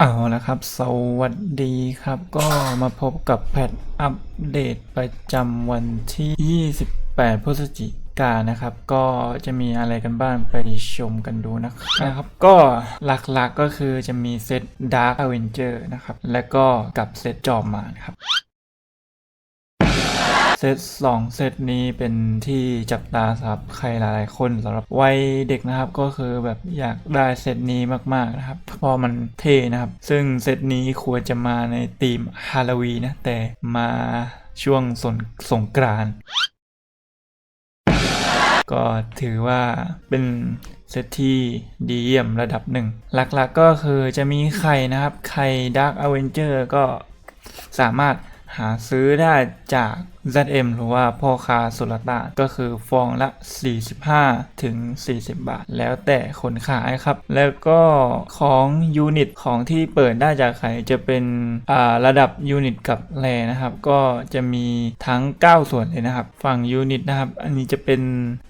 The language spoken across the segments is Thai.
เอาละครับ สวัสดีครับ ก็มาพบกับแพทอัปเดตประจำวันที่ 28 พฤศจิกายนนะครับ ก็จะมีอะไรกันบ้างไปชมกันดูนะครับนะครับก็หลักๆก็คือจะมีเซต Dark Avenger นะครับ และก็กับเซตจอมมารครับ เซตสองเซตนี้เป็นที่จับตาสำหรับใครหลายๆคนสำหรับวัยเด็กนะครับก็คือแบบอยากได้เซตนี้มากๆนะครับเพราะมันเท่นะครับ ซึ่งเซตนี้ควรจะมาในธีมฮาโลวีนนะแต่มาช่วงสงสงกรานก็ถือว่าเป็นเซตที่ดีเยี่ยมระดับหนึ่ง หลักๆก็คือจะมีไข่นะครับ ไข่ด a r k อเวนเจอร์ก็สามารถหาซื้อได้จาก ZM หรือว่าพ่อค้าสุลต่านก็คือฟองละ 45 ถึง 40 บาท แล้วแต่คนขายครับ แล้วก็ของยูนิตของที่เปิดได้จากไข่จะเป็นระดับยูนิตกับแรนะครับ ก็จะมีทั้ง 9 ส่วนเลยนะครับ ฝั่งยูนิตนะครับ อันนี้จะเป็น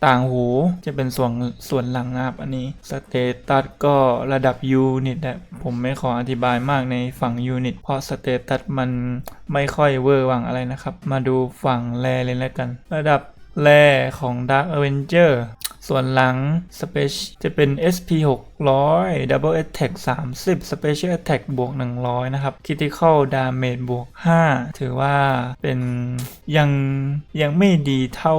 ต่างหูจะเป็นส่วนส่วนหลังนะครับ อันนี้สเตตัสก็ระดับยูนิตนะผมไม่ขออธิบายมากในฝั่งยูนิตเพราะสเตตัสมันไม่ค่อยเวอร์วังอะไรนะครับ มาดูฝั่งแรเลยแล้วกัน ระดับแรของ Dark Avenger ส่วนหลัง Space จะเป็น SP 600 Double Attack 30 Special Attack บวก 100 นะครับ Critical Damage บวก 5 ถือว่าเป็นยังยังไม่ดีเท่า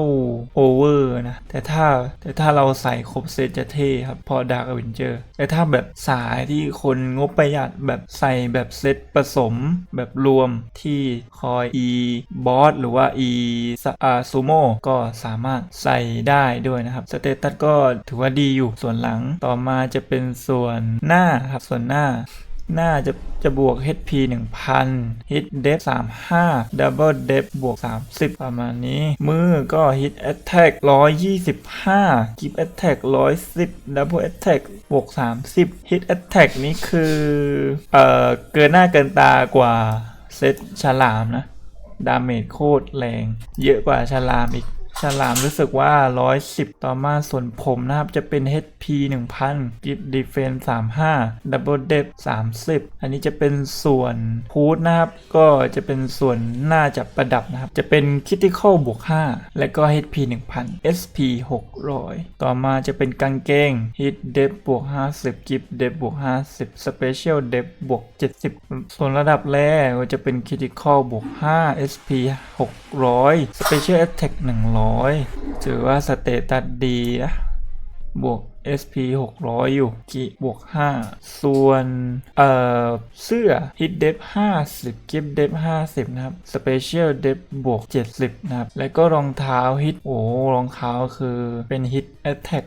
Over นะ แต่ถ้าแต่ถ้าเราใส่ครบเซตจะเท่ครับพอ Dark Avenger แต่ถ้าแบบสายที่คนงบประหยัดแบบใส่แบบเซตผสมแบบรวมที่คอย e boss หรือว่า e อ่า sumo ก็สามารถใส่ได้ด้วยนะครับ สเตตัสก็ถือว่าดีอยู่ส่วนหลังต่อมาจะเป็นส่วนหน้าครับส่วนหน้า หน้าจะจะบวก HP 1000 Hit Depth 35 Double Depth บวก 30 ประมาณนี้ มือก็ Hit Attack 125 Keep Attack 110 Double Attack บวก 30 Hit Attack นี้คือ เอ่อ เกินหน้าเกินตากว่าเซตฉลามนะ ดาเมจโคตรแรง เยอะกว่าฉลามอีก ฉลามรู้สึกว่า 110 ต่อมาส่วนผมนะครับจะเป็น HP 1000 Gift Defense 35 Double Depth 30 อันนี้จะเป็นส่วนพูดนะครับ ก็จะเป็นส่วนหน้าจับประดับนะครับ จะเป็น Critical บวก 5 และก็ HP 1000 SP 600 ต่อมาจะเป็นกางเกง Hit Depth บวก 50 Gift Depth บวก 50 Special Depth บวก 70 ส่วนระดับแรกก็จะเป็น Critical บวก 5 SP 600 Special Attack 100ถือว่าสเตตัสดีนะ บวก SP 600 อยู่กิบวก 5 ส่วน เอ่อ เสื้อ Hit Depth 50 Gift Depth 50 นะครับ Special Depth บวก 70 นะครับ แล้วก็รองเท้า Hit โอ้รองเท้าคือเป็น Hit Attack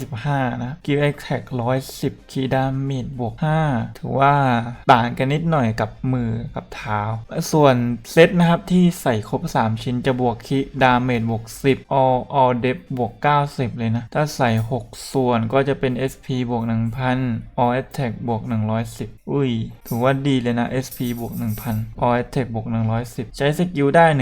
125 นะ Gift Attack 110 Key Damage บวก 5 ถือว่าต่างกันนิดหน่อยกับมือกับเท้า ส่วนเซตนะครับที่ใส่ครบ 3 ชิ้นจะบวกคิดาเมจบวก 10 all all depth บวก 90 เลยนะ ถ้าใส่ 6 ส่วนก็จะเป็น SP บวก1,000 all attack บวก110 อุ้ย ถือว่าดีเลยนะ SP บวก1,000 all attack บวก110 ใช้สกิลได้ 1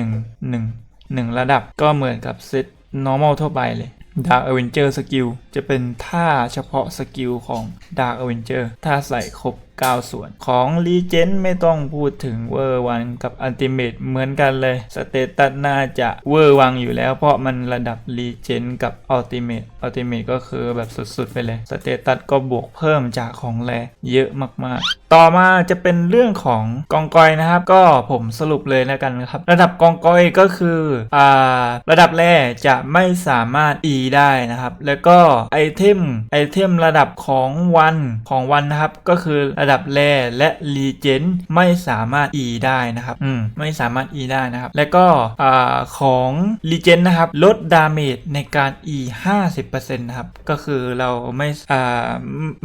1 1 ระดับก็เหมือนกับเซต normal ทั่วไปเลย Dark Avenger Skill จะเป็นท่าเฉพาะสกิลของ Dark Avenger ถ้าใส่ครบ 9 ส่วน ของ Legend ไม่ต้องพูดถึงเวอร์วันกับ Ultimate เหมือนกันเลย สเตตัสน่าจะเวอร์วังอยู่แล้ว เพราะมันระดับ Legend กับ Ultimate Ultimate ก็คือแบบสุดๆไปเลย สเตตัสก็บวกเพิ่มจากของแรเยอะมากๆ ต่อมาจะเป็นเรื่องของกองกอยนะครับ ก็ผมสรุปเลยแล้วกันะครับ ระดับกองกอยก็คืออ่าระดับแรกจะไม่สามารถ E ได้นะครับ แล้วก็ไอเทมไอเทมระดับของวันของวันนะครับ ก็คือระดับแรและรีเจนไม่สามารถ E ได้นะครับ อืม ไม่สามารถ E ได้นะครับ แล้วก็อ่าของรีเจนนะครับ ลดดาเมจในการ E 50%นะครับ ก็คือเราไม่อ่า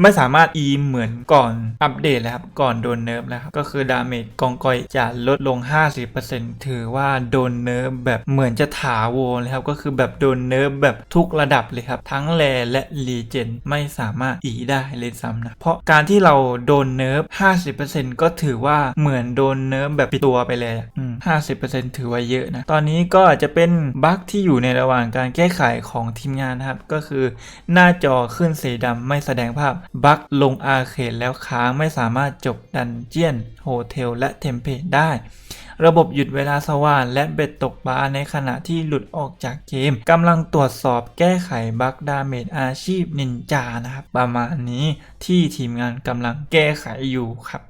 ไม่สามารถ E เหมือนก่อนอัปเดตเลยครับ ก่อนโดนเนิร์ฟแล้วครับ ก็คือดาเมจกองกอยจะลดลง 50%ถือว่าโดนเนิร์ฟแบบเหมือนจะถาวรเลยครับ ก็คือแบบโดนเนิร์ฟแบบทุกระดับเลยครับ ทั้งแรและรีเจนไม่สามารถ E ได้เลยซ้ำนะ เพราะการที่เราโดนเนิร์ฟ50%ก็ถือว่าเหมือนโดนเนิร์ฟแบบปิดตัวไปเลยอะอืม50%ถือว่าเยอะนะ ตอนนี้ก็จะเป็นบั๊กที่อยู่ในระหว่างการแก้ไขของทีมงานนะครับ ก็คือหน้าจอขึ้นสีดำไม่แสดงภาพบั๊กลงอาเขตแล้วค้างไม่สามารถจบดันเจียนโฮเทลและเทมเพลตได้ ระบบหยุดเวลาสว่านและเบ็ดตกปลาในขณะที่หลุดออกจากเกมกำลังตรวจสอบแก้ไขบั๊กดาเมจอาชีพนินจานะครับ ประมาณนี้ที่ทีมงานกำลังแก้ไขอยู่ครับ